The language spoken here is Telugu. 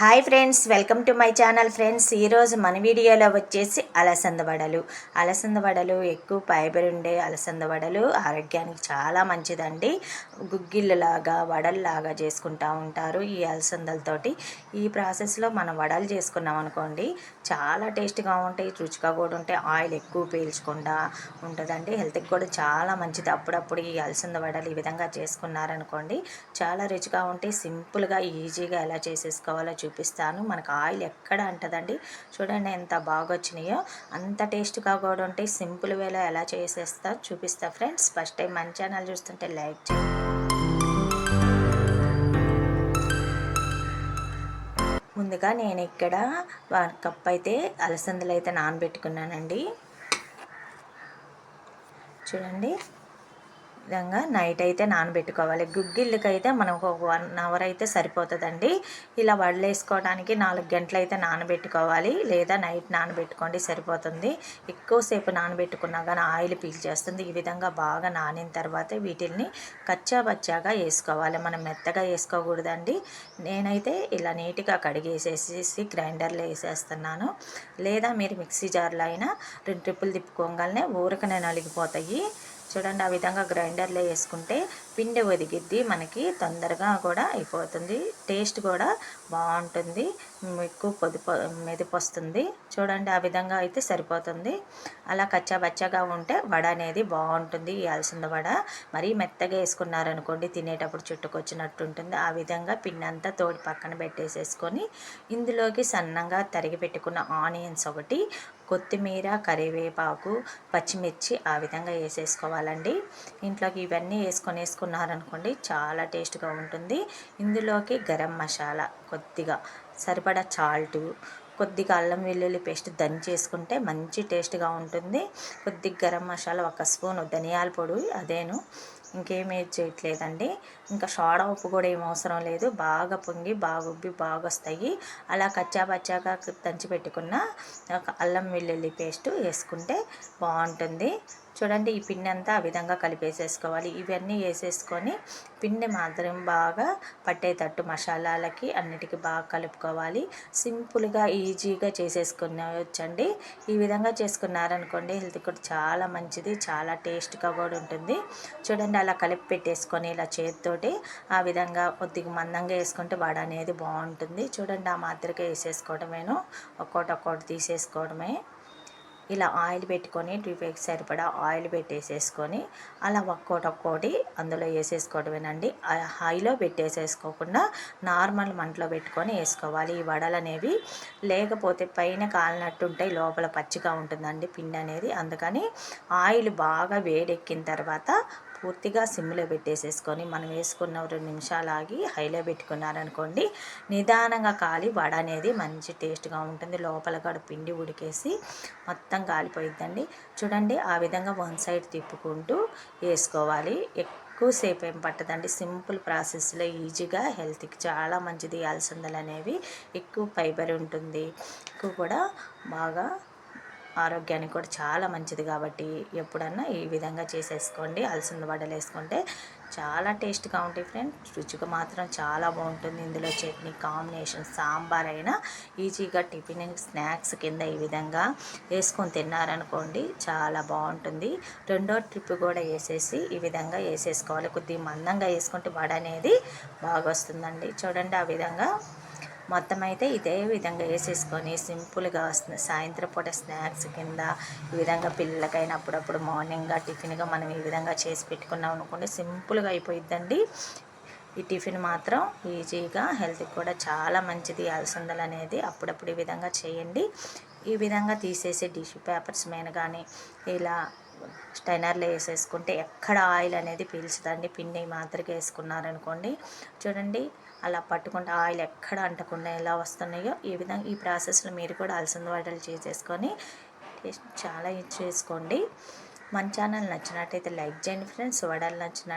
Hi friends welcome to my channel friends. ఈరోజు మన వీడియోలో వచ్చేసి అలసంద వడలు. అలసంద వడలు ఎక్కువ ఫైబర్ ఉండే అలసంద వడలు ఆరోగ్యానికి చాలా మంచిదండి. గుగ్గిళ్ళలాగా వడల్లాగా చేసుకుంటూ ఉంటారు ఈ అలసందలతోటి. ఈ ప్రాసెస్లో మనం వడలు చేసుకున్నాం అనుకోండి చాలా టేస్ట్గా ఉంటాయి రుచిగా కూడా ఉంటాయి. ఆయిల్ ఎక్కువ పీల్చకుండా ఉంటుందండి. హెల్త్కి కూడా చాలా మంచిది. అప్పుడప్పుడు ఈ అలసంద వడలు ఈ విధంగా చేసుకున్నారనుకోండి చాలా రుచిగా ఉంటాయి. సింపుల్గా ఈజీగా ఎలా చేసేసుకోవాలో చూపిస్తాను. మనకు ఆయిల్ ఎక్కడ అంటదండి? చూడండి ఎంత బాగా వచ్చినాయో అంత టేస్ట్గా కూడా ఉంటాయి. సింపుల్ వేలో ఎలా చేసేస్తా చూపిస్తా ఫ్రెండ్స్. ఫస్ట్ టైం మన ఛానల్ చూస్తుంటే లైక్ చేయండి ముందుగా నేను ఇక్కడ వన్ కప్ అయితే అలసందలు అయితే నానబెట్టుకున్నానండి. చూడండి. విధంగా నైట్ అయితే నానబెట్టుకోవాలి. గుగ్గిళ్ళకి అయితే మనకు ఒక వన్ అవర్ అయితే సరిపోతుందండి. ఇలా వడలేసుకోవడానికి నాలుగు గంటలు అయితే నానబెట్టుకోవాలి. లేదా నైట్ నానబెట్టుకోండి సరిపోతుంది. ఎక్కువసేపు నానబెట్టుకున్నా కానీ ఆయిల్ పీల్చేస్తుంది ఈ విధంగా బాగా నానిన తర్వాత వీటిల్ని కచ్చా బచ్చాగా వేసుకోవాలి. మనం మెత్తగా వేసుకోకూడదండి. నేనైతే ఇలా నీట్గా కడిగేసేసి గ్రైండర్లో వేసేస్తున్నాను. లేదా మీరు మిక్సీ జార్లో అయినా రెండు ట్రిప్పులు తిప్పుకోగానే ఊరకనే నలిగిపోతాయి. చూడండి ఆ విధంగా గ్రైండర్లో వేసుకుంటే పిండి ఒదిగిద్ది మనకి తొందరగా కూడా అయిపోతుంది. టేస్ట్ కూడా బాగుంటుంది. ఎక్కువ పొదుపు మెదిపి వస్తుంది చూడండి ఆ విధంగా అయితే సరిపోతుంది. అలా కచ్చాబచ్చాగా ఉంటే వడ అనేది బాగుంటుంది ఈ అలసింద వడ. మరీ మెత్తగా వేసుకున్నారనుకోండి తినేటప్పుడు చుట్టుకొచ్చినట్టు ఉంటుంది ఆ విధంగా పిండి అంతా తోడి పక్కన పెట్టేసేసుకొని ఇందులోకి సన్నంగా తరిగి పెట్టుకున్న ఆనియన్స్ ఒకటి కొత్తిమీర కరివేపాకు పచ్చిమిర్చి ఆ విధంగా వేసేసుకోవాలండి. ఇంట్లోకి ఇవన్నీ వేసుకొని చేసుకున్నారనుకోండి చాలా టేస్ట్గా ఉంటుంది. ఇందులోకి గరం మసాలా కొద్దిగా సరిపడా చాల్టు కొద్దిగా అల్లం వెల్లుల్లి పేస్ట్ దంచేసుకుంటే మంచి టేస్ట్గా ఉంటుంది. కొద్దిగా గరం మసాలా ఒక స్పూన్ ధనియాల పొడి అదేను ఇంకేమీ చేయట్లేదండి. ఇంకా సోడా ఉప్పు కూడా ఏం అవసరం లేదు. బాగా పొంగి బాగా ఉబ్బి బాగా వస్తాయి అలా కచ్చా పచ్చాగా దంచి పెట్టుకున్న ఒక అల్లం వెల్లుల్లి పేస్ట్ వేసుకుంటే బాగుంటుంది. చూడండి ఈ పిండి అంతా ఆ విధంగా కలిపేసేసుకోవాలి. ఇవన్నీ వేసేసుకొని పిండి మాత్రం బాగా పట్టేటట్టు మసాలాలకి అన్నిటికీ బాగా కలుపుకోవాలి. సింపుల్గా ఈజీగా చేసేసుకునేవచ్చండి ఈ విధంగా చేసుకున్నారనుకోండి హెల్త్ కూడా చాలా మంచిది చాలా టేస్ట్గా కూడా ఉంటుంది. చూడండి అలా కలిపి పెట్టేసుకొని ఇలా తోటి ఆ విధంగా కొద్దిగా మందంగా వేసుకుంటే వడ అనేది బాగుంటుంది. చూడండి ఆ మాదిరిగా వేసేసుకోవడమేను. ఒక్కోటి ఒక్కోటి తీసేసుకోవడమే. ఇలా ఆయిల్ పెట్టుకొని డీప్ సరిపడా ఆయిల్ పెట్టేసేసుకొని అలా ఒక్కోటి ఒక్కోటి అందులో వేసేసుకోవడమేనండి. హైలో పెట్టేసేసుకోకుండా నార్మల్ మంటలో పెట్టుకొని వేసుకోవాలి. ఈ వడలు అనేవి లేకపోతే పైన కాలినట్టు ఉంటాయి లోపల పచ్చిగా ఉంటుందండి పిండి అనేది. అందుకని ఆయిల్ బాగా వేడెక్కిన తర్వాత పూర్తిగా సిమ్లో పెట్టేసేసుకొని మనం వేసుకున్న రెండు నిమిషాలు ఆగి హైలో పెట్టుకున్నారనుకోండి నిదానంగా కాలి వడ అనేది మంచి టేస్ట్గా ఉంటుంది. లోపల కూడా పిండి ఉడికేసి మొత్తం కాలిపోయిద్దండి. చూడండి ఆ విధంగా వన్ సైడ్ తిప్పుకుంటూ వేసుకోవాలి. ఎక్కువసేపు ఏం పట్టదండి. సింపుల్ ప్రాసెస్లో ఈజీగా హెల్త్కి చాలా మంచిది. అలసందలు అనేవి ఎక్కువ ఫైబర్ ఉంటుంది. ఎక్కువ కూడా బాగా ఆరోగ్యానికి కూడా చాలా మంచిది కాబట్టి ఎప్పుడన్నా ఈ విధంగా చేసేసుకోండి. అలసంద వడలు వేసుకుంటే చాలా టేస్ట్గా ఉంటాయి ఫ్రెండ్స్. రుచిగా మాత్రం చాలా బాగుంటుంది. ఇందులో చట్నీ కాంబినేషన్ సాంబార్ అయినా ఈజీగా టిఫిన్ స్నాక్స్ కింద ఈ విధంగా వేసుకొని తిన్నారనుకోండి చాలా బాగుంటుంది. రెండో ట్రిప్ కూడా వేసేసి ఈ విధంగా వేసేసుకోవాలి. కొద్దిగా మందంగా వేసుకుంటే వడ అనేది బాగా వస్తుందండి. చూడండి ఆ విధంగా మొత్తం అయితే ఇదే విధంగా వేసేసుకొని సింపుల్గా వస్తుంది. సాయంత్రం పూట స్నాక్స్ కింద ఈ విధంగా పిల్లలకైనా అప్పుడప్పుడు మార్నింగ్గా టిఫిన్గా మనం ఈ విధంగా చేసి పెట్టుకున్నాం అనుకోండి సింపుల్గా అయిపోయిద్దండి. ఈ టిఫిన్ మాత్రం ఈజీగా హెల్త్కి కూడా చాలా మంచిది. అలసందలు అనేది అప్పుడప్పుడు ఈ విధంగా చేయండి. ఈ విధంగా తీసేసి టిష్యూ పేపర్స్ మీద కానీ ఇలా స్టైనర్లో వేసేసుకుంటే ఎక్కడ ఆయిల్ అనేది పీల్చదండి. పిండి మాత్రమే వేసుకున్నారనుకోండి. చూడండి అలా పట్టుకుంటే ఆయిల్ ఎక్కడ అంటకుండా ఎలా వస్తున్నాయో ఈ విధంగా ఈ ప్రాసెస్లో మీరు కూడా అలసంద వడలు చేసేసుకొని చాలా యూజ్ చేసుకోండి. మన ఛానల్ నచ్చినట్టయితే లైక్ చేయండి ఫ్రెండ్స్. వడలు నచ్చిన